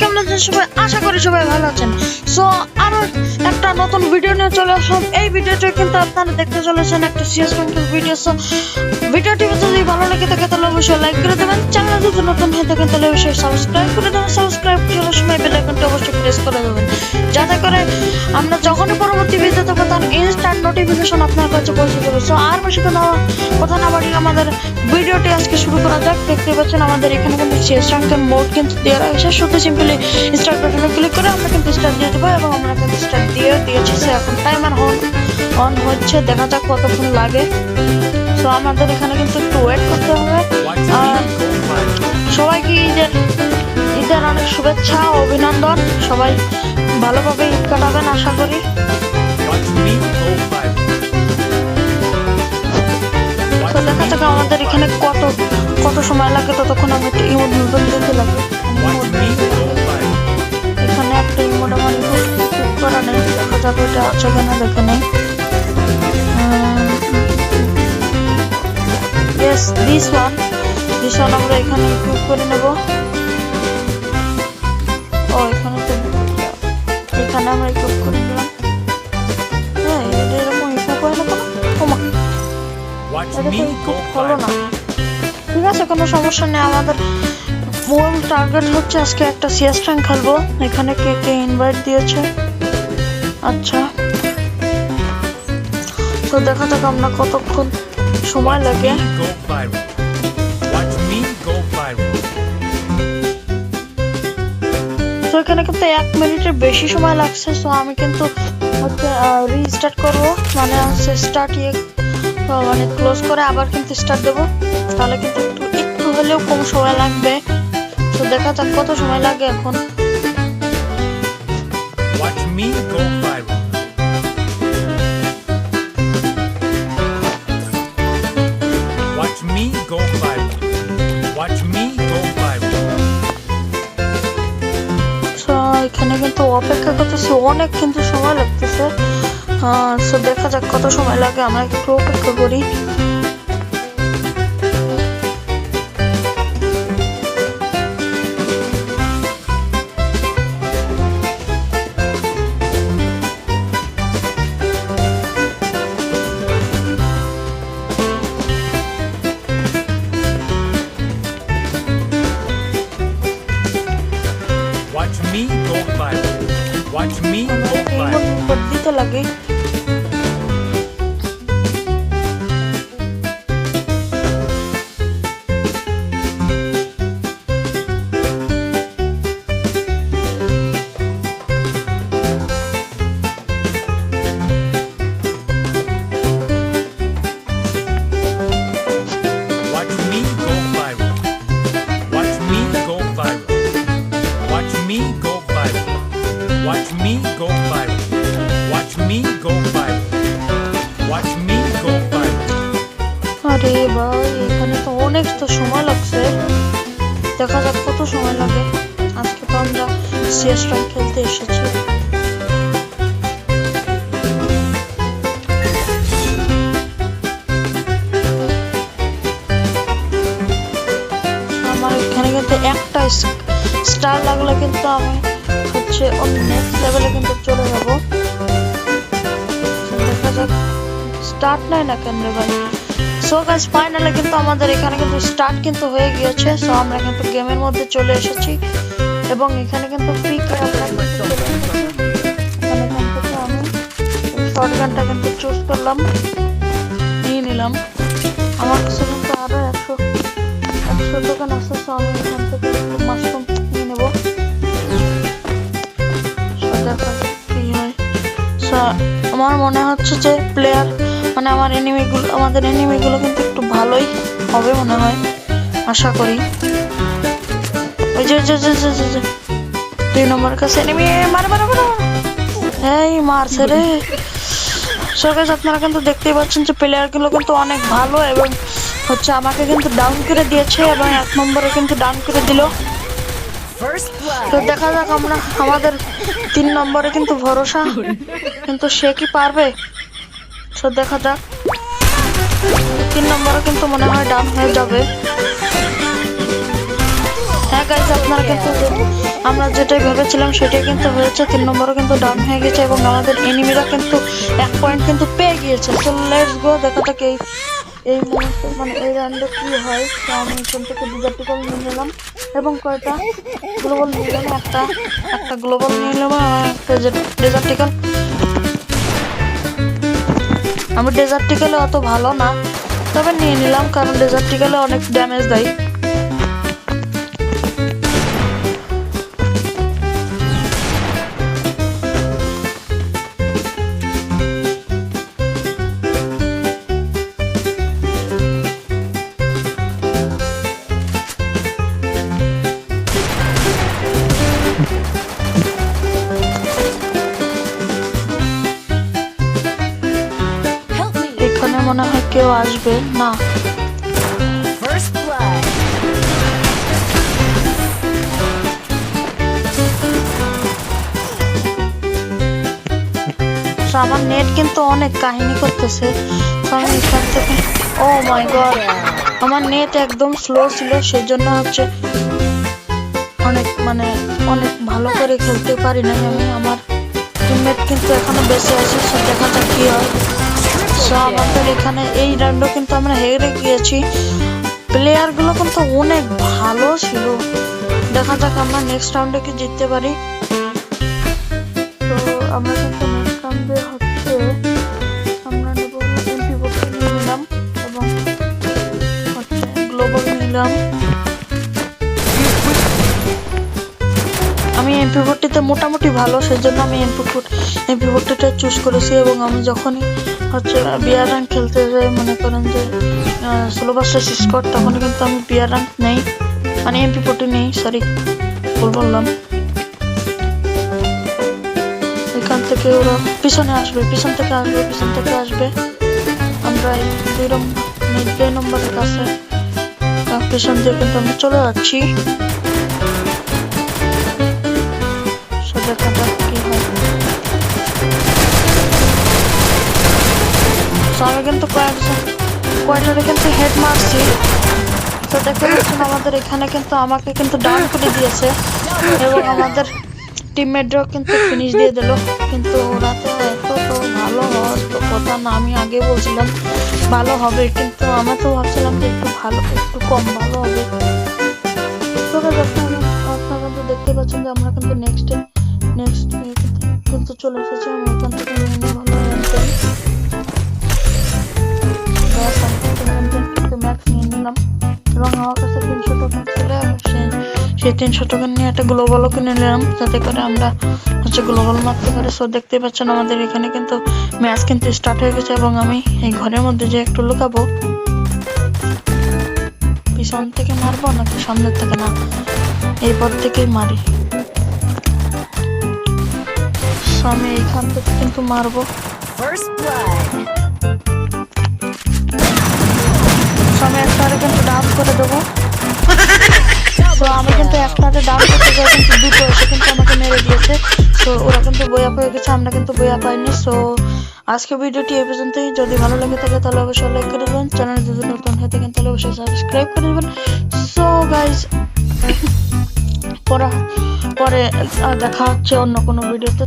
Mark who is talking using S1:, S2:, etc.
S1: কেমন সবাই? আশা করি সবাই ভালো আছেন। সো একটা নতুন ভিডিও নিয়ে চলে এই ভিডিওটা কিন্তু আপনারা দেখতে চলেছেন একটা ভিডিও ভিডিওটি ভালো থাকে লাইক করে দেবেন। চ্যানেল যদি নতুন হয়ে থাকেন তাহলে সাবস্ক্রাইব করে দেবেন। সাবস্ক্রাইব করার সময় বেল আইকনটি অবশ্যই প্রেস করে দেবেন যাতে করে আমরা যখনই পরবর্তী ভিডিও দেবো তার ইনস্ট্যান্ট নোটিফিকেশন আপনার কাছে পৌঁছে যাবে। সো আর বেশি কথা না বাড়িয়ে আমাদের ভিডিওটি আজকে শুরু করা যাক। দেখতে পাচ্ছেন আমাদের এখানে কিন্তু শেষ র্যাঙ্কের মোড কিন্তু দেওয়া রয়েছে। শুধু সিম্পলি স্টার্ট বাটনে ক্লিক করে আমরা কিন্তু স্টার্ট দিয়ে দেবো এবং আমরা কিন্তু স্টার্ট দিয়ে দিয়েছি। সে এখন টাইমার অন অন হচ্ছে। দেখা যাক কতক্ষণ লাগে। সো আমাদের এখানে কিন্তু একটু ওয়েট করতে হবে। আর সবাইকে ঈদের ঈদের অনেক শুভেচ্ছা ও অভিনন্দন। সবাই ভালোভাবে ঈদ কাটাবেন, আশা করি। তো দেখা যাক আমাদের এখানে কত কত সময় লাগে, ততক্ষণ আমি একটু ইমোট নতুন দিতে লাগে এখানে একটা ইমোট আমার করা নেই, দেখা যাবে এটা আছে কিনা, দেখে নেই। দিস ওয়ান দিস ওয়ান আমরা এখানে ক্লিক করে নেব। ও এখানে তো এখানে আমরা ক্লিক করে নিলাম হ্যাঁ এটা এরকম হয় না কেন ও মা এটা তো ইফেক্ট হলো না। ঠিক আছে কোনো সমস্যা নেই। আমাদের মূল টার্গেট হচ্ছে আজকে একটা সিএস ট্যাঙ্ক খেলব। এখানে কে কে ইনভাইট দিয়েছে? আচ্ছা। তো দেখা যাক আমরা কতক্ষণ সময় লাগে। এখানে কিন্তু এক মিনিটের বেশি সময় লাগছে সো আমি কিন্তু হচ্ছে রিস্টার্ট করব। মানে হচ্ছে স্টার্ট ইয়ে মানে ক্লোজ করে আবার কিন্তু স্টার্ট দেবো। তাহলে কিন্তু একটু একটু হলেও কম সময় লাগবে। তো দেখা যাক কত সময় লাগে এখন।
S2: Me go viral.
S1: অপেক্ষা করতেছি, অনেক কিন্তু সময় লাগতেছে। সো দেখা যাক কত সময় লাগে, আমরা একটু অপেক্ষা করি।
S2: Watch me. तो लगे go viral. Watch me go viral. Watch me go viral.
S1: আরে ভাই, এখানে তো অনেক তো সময় লাগছে দেখা যাক কত সময় লাগে আজকে তো আমরা সিএস র্যাঙ্ক খেলতে এসেছি আমার এখানে কিন্তু একটা স্টার লাগলে কিন্তু আমি নেক্সট লেভেলে কিন্তু চলে যাব। স্টার্ট নেয় না কেন রে ভাই? সো গাইস ফাইনালে কিন্তু আমাদের এখানে কিন্তু স্টার্ট কিন্তু হয়ে গিয়েছে। সো আমরা কিন্তু গেমের মধ্যে চলে এসেছি। এবং এখানে কিন্তু ফ্রি এখানে কিন্তু চুজ করলাম। নিয়ে নিলাম। আমার কাছে কিন্তু আরও একশো একশো টোকেন আছে আমি এখান থেকে আমার মনে হচ্ছে যে প্লেয়ার মানে আমার এনিমিগুলো আমাদের এনিমিগুলো কিন্তু একটু ভালোই হবে মনে হয়, আশা করি। ওই যে দুই নম্বর কাছে এনিমি মারে। এই মারছে রে। সকাশ আপনারা কিন্তু দেখতেই পাচ্ছেন যে প্লেয়ারগুলো কিন্তু অনেক ভালো এবং হচ্ছে আমাকে কিন্তু ডাউন করে দিয়েছে এবং এক নম্বরে কিন্তু ডাউন করে দিল। তো দেখা যাক আমরা, আমাদের তিন নম্বরে কিন্তু ভরসা। কিন্তু সে কি পারবে? তো দেখা যাক। তিন নম্বরে কিন্তু মনে হয় ডাউন হয়ে যাবে। হ্যাঁ গাইজ আপনারা কিন্তু আমরা যেটাই ভেবেছিলাম সেটাই কিন্তু হয়েছে। তিন নম্বরও কিন্তু ডাউন হয়ে গেছে এবং আমাদের এনিমিরা কিন্তু এক পয়েন্ট কিন্তু পেয়ে গিয়েছে। তো লেটস গো দেখা যাক এই এই মুহূর্তে মানে এই রাউন্ডে কি হয়, তো আমি এখান থেকে ডিজার্টিকল নিয়ে নিলাম এবং কয়টা? গ্লোবাল নিয়ে নিলাম, একটা একটা গ্লোবাল নিয়ে নিলাম একটা ডেজার্টিকল আমি ডেজার্টিক্যালে অত ভালো না, তবে নিয়ে নিলাম, কারণ ডেজার্টিক্যালে অনেক ড্যামেজ দেয়। কেউ আসবে? না। আমার নেট কিন্তু অনেক কাহিনী করতেছে। আমি এখান থেকে ও মাই গড আমার নেট একদম স্লো ছিল সেই জন্য হচ্ছে অনেক মানে অনেক ভালো করে খেলতে পারি নাই আমি। আমার টিমমেট কিন্তু এখনও বেঁচে আছে সে দেখা যাক কি হয়। সো আমাদের এখানে এই রাউন্ডও কিন্তু আমরা হেরে গিয়েছি। প্লেয়ারগুলো কিন্তু অনেক ভালো ছিল। দেখা যাক আমরা নেক্সট রাউন্ডে কি জিততে পারি। তো হচ্ছে এমপি নিয়ে নিলাম এবং গ্লোবাল নিলাম। আমি এমপি বোর্ডটিতে মোটামুটি ভালো, সেজন্য আমি এমপি বোর্ড এমপি বোর্ডটা চুজ করেছি এবং আমি যখনই হচ্ছে বিয়ার রান খেলতে যাই মনে করেন যে ষোলো বাসটা স্কোর তখন কিন্তু আমি বিয়ার রান নেই। মানে এমপি বোর্ডে নেই সরি ভুল বললাম। এখান থেকে ওরা পিছনে আসবে, পিছন থেকে আসবে, পিছন থেকে আসবে। আমরা দুই নম্বর দুই নম্বরের কাছে পিছন দিয়ে কিন্তু আমি চলে যাচ্ছি। কি হয়। So, আমি কিন্তু কয়েকজন কয়টারে কিন্তু হেড মারছি তো দেখতে পাচ্ছেন আমাদের এখানে কিন্তু আমাকে কিন্তু ডাউন করে দিয়েছে এবং আমাদের টিমমেটরাও কিন্তু ফিনিশ দিয়ে দিল। কিন্তু ওরা তো এত তো ভালো হওয়ার তো কথা না আমি আগে বলছিলাম ভালো হবে কিন্তু আমরা তো ভাবছিলাম যে একটু ভালো একটু কম ভালো হবে। আপনারা আপনারা তো দেখতে পাচ্ছেন যে আমরা কিন্তু নেক্সট নেক্সট কিন্তু চলে এসেছি। আমি এখান থেকে টাকা ছিল সেই তিনশো টাকা নিয়ে একটা গ্লোবালও কিনে নিলাম। যাতে করে আমরা হচ্ছে গ্লোবাল মারতে পারি। সো দেখতেই পাচ্ছেন আমাদের এখানে কিন্তু ম্যাচ কিন্তু স্টার্ট হয়ে গেছে এবং আমি এই ঘরের মধ্যে যে একটু লুকাবো পিছন থেকে মারবো নাকি সামনের থেকে? না এই পথ থেকেই মারি। আমি এইখান থেকে কিন্তু মারবো। আমি একটারে কিন্তু ডাউন করে দেবো। আমি কিন্তু একটারে ডাউন করতে যাই, কিন্তু দুটো এসে কিন্তু আমাকে মেরে দিয়েছে। তো ওরা কিন্তু বইয়া পেয়ে গেছে, আমরা কিন্তু বইয়া পাইনি। সো আজকে ভিডিওটি এ পর্যন্তই। যদি ভালো লাগে থাকে, তাহলে অবশ্যই লাইক করে দেবেন। চ্যানেল যদি নতুন হয়ে থাকেন, তাহলে অবশ্যই সাবস্ক্রাইব করে দেবেন। সো গাইজ পরে দেখা হচ্ছে অন্য কোনো ভিডিওতে।